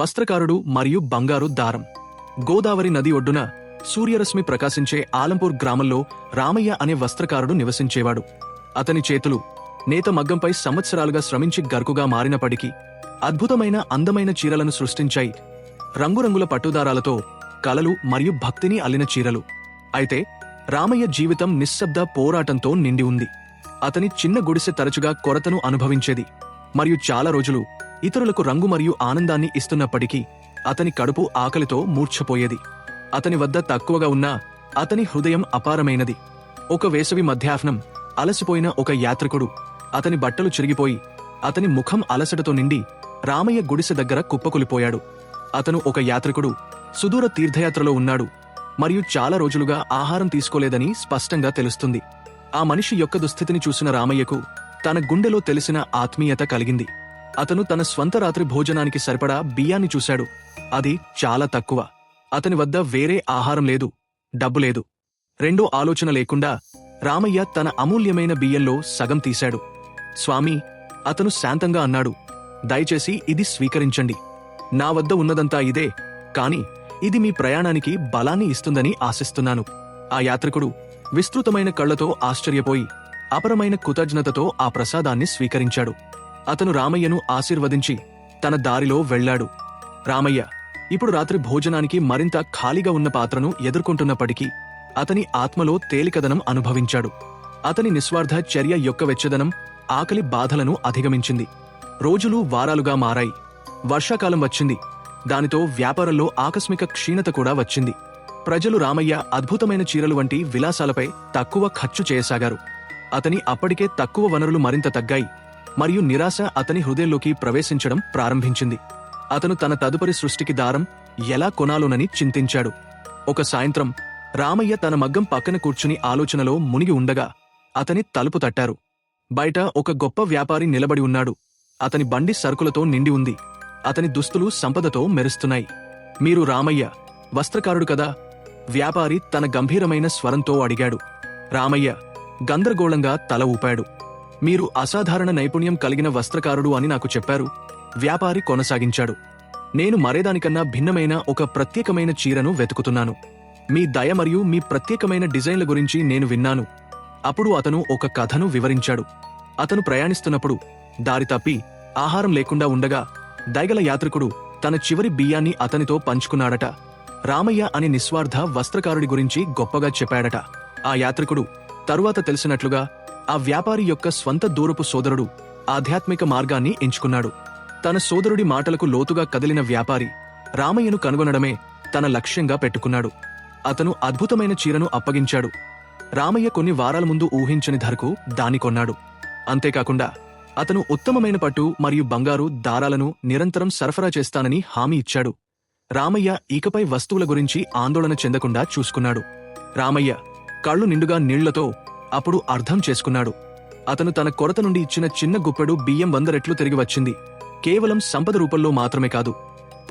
వస్త్రకారుడు మరియు బంగారు దారం. గోదావరి నది ఒడ్డున సూర్యరశ్మి ప్రకాశించే ఆలంపూర్ గ్రామంలో రామయ్య అనే వస్త్రకారుడు నివసించేవాడు. అతని చేతులు నేత మగ్గంపై సంవత్సరాలుగా శ్రమించి గర్కుగా మారినప్పటికీ అద్భుతమైన అందమైన చీరలను సృష్టించాయి. రంగురంగుల పట్టుదారాలతో కలలు మరియు భక్తిని అల్లిన చీరలు. అయితే రామయ్య జీవితం నిశ్శబ్ద పోరాటంతో నిండి ఉంది. అతని చిన్న గుడిసె తరచుగా కొరతను అనుభవించేది. మరియు చాలా రోజులు ఇతరులకు రంగు మరియు ఆనందాన్ని ఇస్తున్నప్పటికీ అతని కడుపు ఆకలితో మూర్ఛపోయేది. అతని వద్ద తక్కువగా ఉన్నా అతని హృదయం అపారమైనది. ఒక వేసవి మధ్యాహ్నం అలసిపోయిన ఒక యాత్రికుడు అతని బట్టలు చిరిగిపోయి అతని ముఖం అలసటతో నిండి రామయ్య గుడిసె దగ్గర కుప్పకొలిపోయాడు. అతను ఒక యాత్రికుడు సుదూర తీర్థయాత్రలో ఉన్నాడు మరియు చాలా రోజులుగా ఆహారం తీసుకోలేదని స్పష్టంగా తెలుస్తుంది. ఆ మనిషి యొక్క దుస్థితిని చూసిన రామయ్యకు తన గుండెలో తెలిసిన ఆత్మీయత కలిగింది. అతను తన స్వంత రాత్రి భోజనానికి సరిపడా బియ్యాన్ని చూశాడు. అది చాలా తక్కువ. అతని వద్ద వేరే ఆహారం లేదు డబ్బు లేదు. రెండో ఆలోచన లేకుండా రామయ్య తన అమూల్యమైన బియ్యంలో సగం తీశాడు. స్వామి అతను శాంతంగా అన్నాడు దయచేసి ఇది స్వీకరించండి. నా వద్ద ఉన్నదంతా ఇదే కాని ఇది మీ ప్రయాణానికి బలాన్ని ఇస్తుందని ఆశిస్తున్నాను. ఆ యాత్రికుడు విస్తృతమైన కళ్ళతో ఆశ్చర్యపోయి అపరమైన కృతజ్ఞతతో ఆ ప్రసాదాన్ని స్వీకరించాడు. అతను రామయ్యను ఆశీర్వదించి తన దారిలో వెళ్ళాడు. రామయ్య ఇప్పుడు రాత్రి భోజనానికి మరింత ఖాళీగా ఉన్న పాత్రను ఎదుర్కొంటున్నప్పటికీ అతని ఆత్మలో తేలికదనం అనుభవించాడు. అతని నిస్వార్థ చర్య యొక్క వెచ్చదనం ఆకలి బాధలను అధిగమించింది. రోజులు వారాలుగా మారాయి. వర్షాకాలం వచ్చింది. దానితో వ్యాపారంలో ఆకస్మిక క్షీణత కూడా వచ్చింది. ప్రజలు రామయ్య అద్భుతమైన చీరలు వంటి విలాసాలపై తక్కువ ఖర్చు చేయసాగారు. అతని అప్పటికే తక్కువ వనరులు మరింత తగ్గాయి. మరియు నిరాశ అతని హృదయంలోకి ప్రవేశించడం ప్రారంభించింది. అతను తన తదుపరి సృష్టికి దారం ఎలా కొనాలోనని చింతించాడు. ఒక సాయంత్రం రామయ్య తన మగ్గం పక్కన కూర్చుని ఆలోచనలో మునిగి ఉండగా అతని తలుపు తట్టారు. బయట ఒక గొప్ప వ్యాపారి నిలబడి ఉన్నాడు. అతని బండి సరుకులతో నిండి ఉంది. అతని దుస్తులు సంపదతో మెరుస్తున్నాయి. మీరు రామయ్య వస్త్రకారుడు కదా వ్యాపారి తన గంభీరమైన స్వరంతో అడిగాడు. రామయ్య గందరగోళంగా తల ఊపాడు. మీరు అసాధారణ నైపుణ్యం కలిగిన వస్త్రకారుడు అని నాకు చెప్పారు. వ్యాపారి కొనసాగించాడు. నేను మరేదానికన్నా భిన్నమైన ఒక ప్రత్యేకమైన చీరను వెతుకుతున్నాను. మీ దయ మరియు మీ ప్రత్యేకమైన డిజైన్ల గురించి నేను విన్నాను. అప్పుడు అతను ఒక కథను వివరించాడు. అతను ప్రయాణిస్తున్నప్పుడు దారి తప్పి ఆహారం లేకుండా ఉండగా దైగల యాత్రికుడు తన చివరి బియ్యాన్ని అతనితో పంచుకున్నాడట. రామయ్య అనే నిస్వార్థ వస్త్రకారుడి గురించి గొప్పగా చెప్పాడట. ఆ యాత్రికుడు తరువాత తెలిసినట్లుగా ఆ వ్యాపారి యొక్క స్వంత దూరపు సోదరుడు ఆధ్యాత్మిక మార్గాన్ని ఎంచుకున్నాడు. తన సోదరుడి మాటలకు లోతుగా కదిలిన వ్యాపారి రామయ్యను కనుగొనడమే తన లక్ష్యంగా పెట్టుకున్నాడు. అతను అద్భుతమైన చీరను అప్పగించాడు. రామయ్య కొన్ని వారాల ముందు ఊహించని ధరకు దాని కొన్నాడు. అంతేకాకుండా అతను ఉత్తమమైన పట్టు మరియు బంగారు దారాలను నిరంతరం సరఫరా చేస్తానని హామీ ఇచ్చాడు. రామయ్య ఇకపై వస్తువుల గురించి ఆందోళన చెందకుండా చూసుకున్నాడు. రామయ్య కళ్ళు నిండుగా నీళ్ళతో అప్పుడు అర్థం చేసుకున్నాడు. అతను తన కొరత నుండి ఇచ్చిన చిన్న గుప్పెడు బియ్యం వంద రెట్లు తిరిగి వచ్చింది. కేవలం సంపద రూపంలో మాత్రమే కాదు.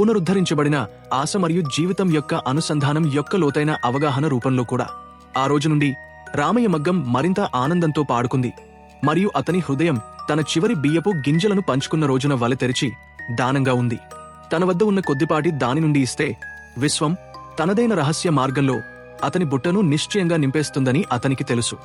పునరుద్ధరించబడిన ఆశ మరియు జీవితం యొక్క అనుసంధానం యొక్క లోతైన అవగాహన రూపంలో కూడా. ఆ రోజు నుండి రామయ్య మగ్గం మరింత ఆనందంతో పాడుకుంది. మరియు అతని హృదయం తన చివరి బియ్యపు గింజలను పంచుకున్న రోజున వల తెరిచి దానంగా ఉంది. తన వద్ద ఉన్న కొద్దిపాటి దాని నుండి ఇస్తే విశ్వం తనదైన రహస్య మార్గంలో అతని బుట్టను నిశ్చయంగా నింపేస్తుందని అతనికి తెలుసు.